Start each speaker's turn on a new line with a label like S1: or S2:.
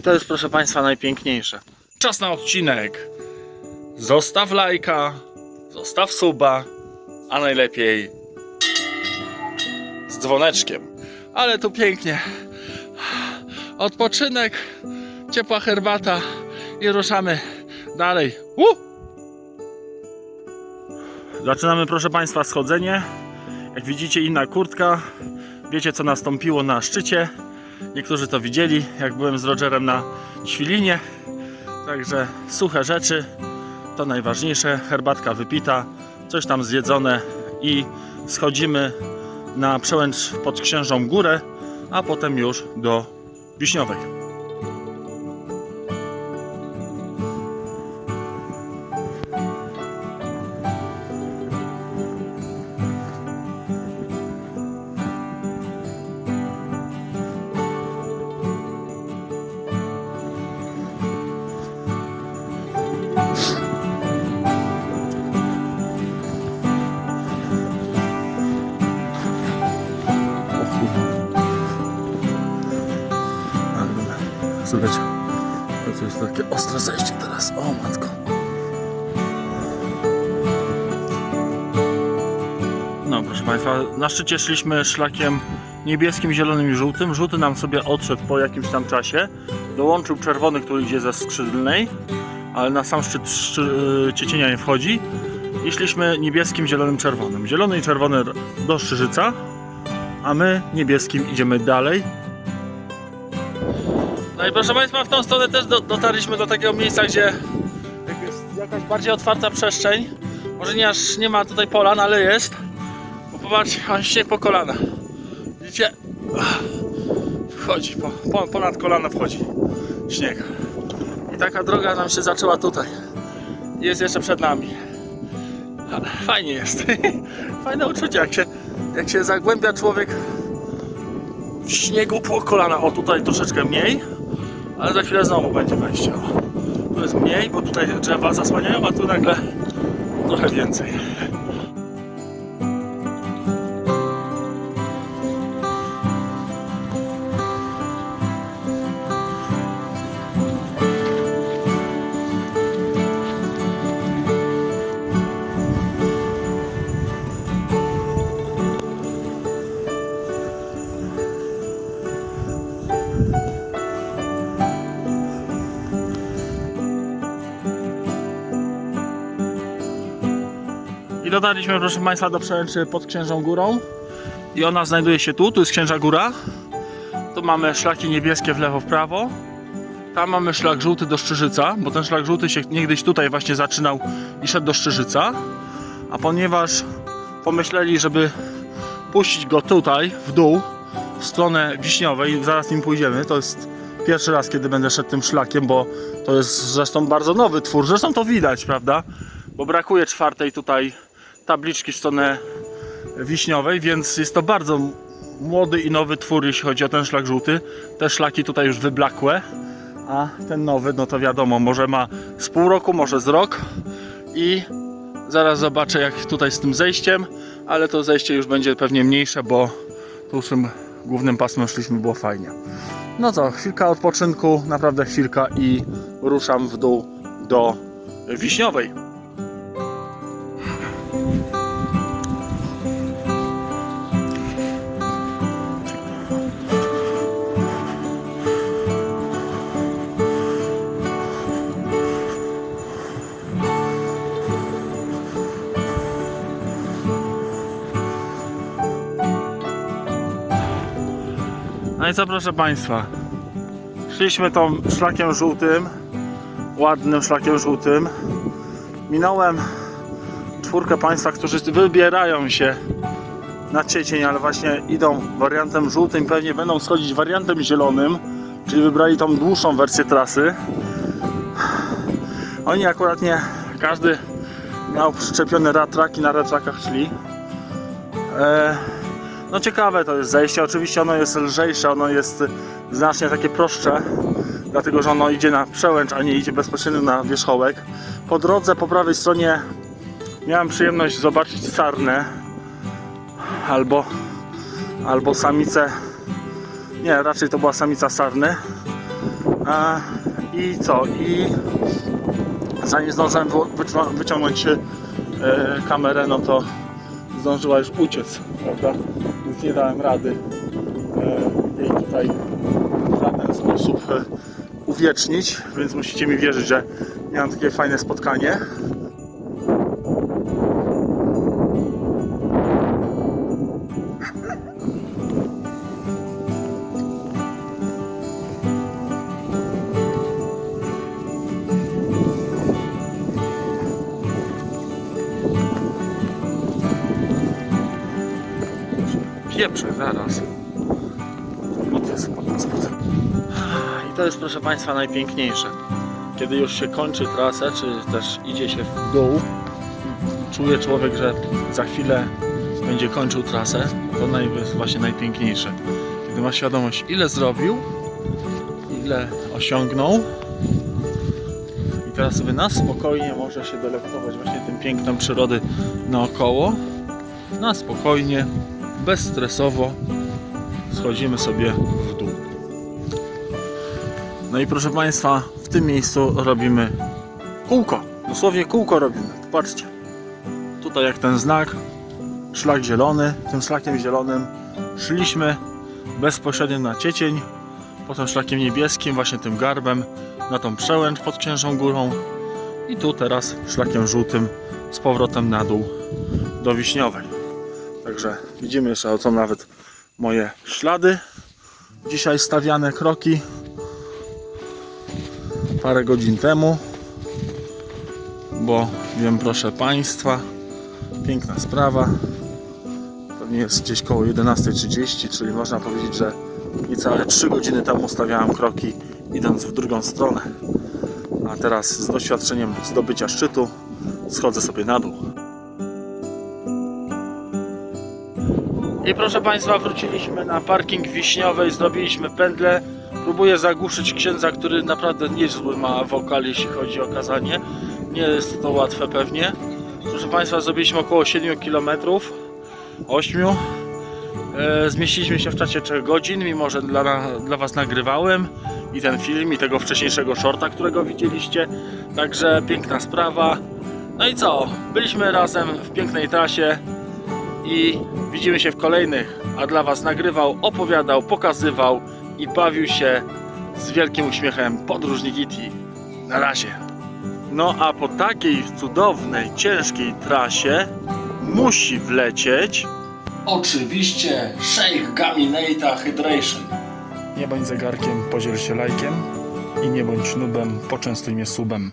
S1: I to jest, proszę Państwa, najpiękniejsze. Czas na odcinek. Zostaw lajka, zostaw suba, a najlepiej z dzwoneczkiem. Ale tu pięknie. Odpoczynek, ciepła herbata i ruszamy dalej. Uh! Zaczynamy, proszę Państwa, schodzenie. Jak widzicie, inna kurtka. Wiecie, co nastąpiło na szczycie. Niektórzy to widzieli, jak byłem z Rogerem na Świlinie. Także suche rzeczy to najważniejsze. Herbatka wypita, coś tam zjedzone i schodzimy na przełęcz pod Księżą Górę, a potem już do Wiśniowej. Słuchajcie, to jest takie ostre zejście teraz. O matko. No proszę Państwa, na szczycie szliśmy szlakiem niebieskim, zielonym i żółtym. Żółty nam sobie odszedł po jakimś tam czasie. Dołączył czerwony, który idzie ze skrzydlnej, ale na sam szczyt szczy, Ciecienia nie wchodzi. I szliśmy niebieskim, zielonym, czerwonym. Zielony i czerwony do Szczyżyca, a my niebieskim idziemy dalej. No i proszę Państwa, w tą stronę też do, dotarliśmy do takiego miejsca, gdzie jest jakaś bardziej otwarta przestrzeń. Może nie aż nie ma tutaj polan, ale jest. Bo popatrzcie, on śnieg po kolana. Widzicie? Wchodzi, po, po, ponad kolana wchodzi śnieg. I taka droga nam się zaczęła tutaj. Jest jeszcze przed nami. Ale fajnie jest. Fajne uczucie, jak się, jak się zagłębia człowiek w śniegu po kolana. O, tutaj troszeczkę mniej, ale za chwilę znowu będzie wejście. Tu jest mniej, bo tutaj drzewa zasłaniają, a tu nagle trochę więcej. I dotarliśmy, proszę Państwa, do przełęczy pod Księżą Górą. I ona znajduje się tu, tu jest Księża Góra. Tu mamy szlaki niebieskie w lewo, w prawo. Tam mamy szlak żółty do Szczyżyca, bo ten szlak żółty się niegdyś tutaj właśnie zaczynał i szedł do Szczyżyca. A ponieważ pomyśleli, żeby puścić go tutaj, w dół, w stronę Wiśniowej, zaraz nim pójdziemy, to jest pierwszy raz, kiedy będę szedł tym szlakiem, bo to jest zresztą bardzo nowy twór, zresztą to widać, prawda? Bo brakuje czwartej tutaj tabliczki w stronę Wiśniowej, więc jest to bardzo młody i nowy twór, jeśli chodzi o ten szlak żółty. Te szlaki tutaj już wyblakłe, a ten nowy, no to wiadomo, może ma z pół roku, może z rok i zaraz zobaczę jak tutaj z tym zejściem, ale to zejście już będzie pewnie mniejsze, bo tym głównym pasmem szliśmy, było fajnie. No co, chwilka odpoczynku, naprawdę chwilka i ruszam w dół do Wiśniowej. I co proszę Państwa, szliśmy tą szlakiem żółtym, ładnym szlakiem żółtym. Minąłem czwórkę Państwa, którzy wybierają się na Ciecień, ale właśnie idą wariantem żółtym, pewnie będą schodzić wariantem zielonym, czyli wybrali tą dłuższą wersję trasy. Oni akurat nie, każdy miał przyczepiony ratrak i na ratrakach szli. E, no ciekawe to jest zejście, oczywiście ono jest lżejsze, ono jest znacznie takie prostsze, dlatego że ono idzie na przełęcz, a nie idzie bezpośrednio na wierzchołek. Po drodze po prawej stronie miałem przyjemność zobaczyć sarnę albo, albo samicę, nie raczej to była samica sarny A, I co? I zanim zdążyłem wyciągnąć e, kamerę, no to zdążyła już uciec, prawda? Nie dałem rady e, jej tutaj w żaden sposób e, uwiecznić, więc musicie mi wierzyć, że miałem takie fajne spotkanie. Pieprze, zaraz. I to jest, proszę Państwa, najpiękniejsze. Kiedy już się kończy trasę, czy też idzie się w dół, czuje człowiek, że za chwilę będzie kończył trasę. To jest właśnie najpiękniejsze. Kiedy ma świadomość, ile zrobił, ile osiągnął. I teraz sobie na spokojnie może się delektować właśnie tym pięknem przyrody naokoło. Na spokojnie, bezstresowo schodzimy sobie w dół. No i proszę Państwa, w tym miejscu robimy kółko. Dosłownie kółko robimy. Popatrzcie. Tutaj jak ten znak, szlak zielony. Tym szlakiem zielonym szliśmy bezpośrednio na Ciecień, potem szlakiem niebieskim, właśnie tym garbem, na tą przełęcz pod Księżą Górą i tu teraz szlakiem żółtym z powrotem na dół do Wiśniowej. Także widzimy jeszcze są nawet moje ślady. Dzisiaj stawiane kroki parę godzin temu. Bo wiem, proszę Państwa, piękna sprawa. Pewnie jest gdzieś koło 11.30, czyli można powiedzieć, że niecałe 3 godziny temu stawiałem kroki idąc w drugą stronę. A teraz z doświadczeniem zdobycia szczytu schodzę sobie na dół. I proszę Państwa, wróciliśmy na parking wiśniowy, zrobiliśmy pętlę. Próbuję zagłuszyć księdza, który naprawdę niezły ma wokal, jeśli chodzi o kazanie. Nie jest to łatwe pewnie. Proszę Państwa, zrobiliśmy około 7 km, 8. E, zmieściliśmy się w czasie 3 godzin, mimo że dla, dla Was nagrywałem i ten film, i tego wcześniejszego shorta, którego widzieliście. Także piękna sprawa. No i co? Byliśmy razem w pięknej trasie i widzimy się w kolejnych. A dla Was nagrywał, opowiadał, pokazywał i bawił się z wielkim uśmiechem podróżnik Iti. Na razie. No a po takiej cudownej, ciężkiej trasie musi wlecieć oczywiście Sheikh Gaminata Hydration. Nie bądź zegarkiem, podziel się lajkiem i nie bądź nubem, poczęstuj mnie subem.